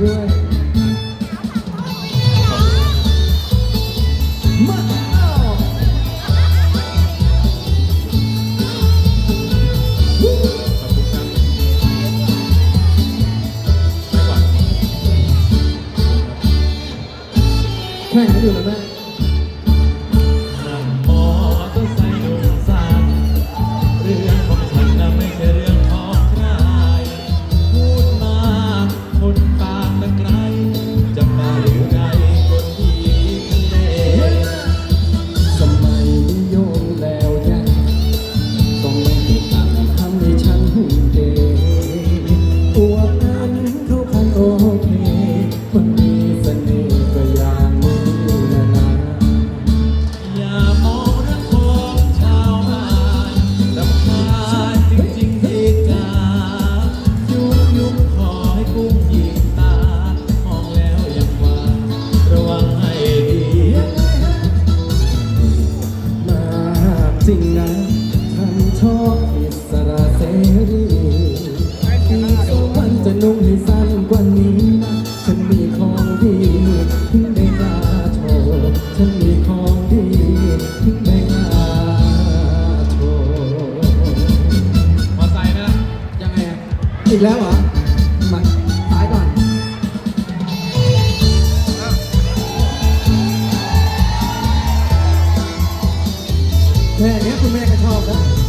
ด้วยมาแข่งกันอยู่นะแม่ สิ่งนั้นท่านชอบอิสระเสรีที่มันจะนุ่งให้สั้นกว่านี้ ฉันมีของดีถึงได้กล้โชฉันมีของดีถึงได้กล้โชว์อไซค์นะยังไงอีกแล้วเหรอมา แค่นี้คุณแม่ก็ชอบนะ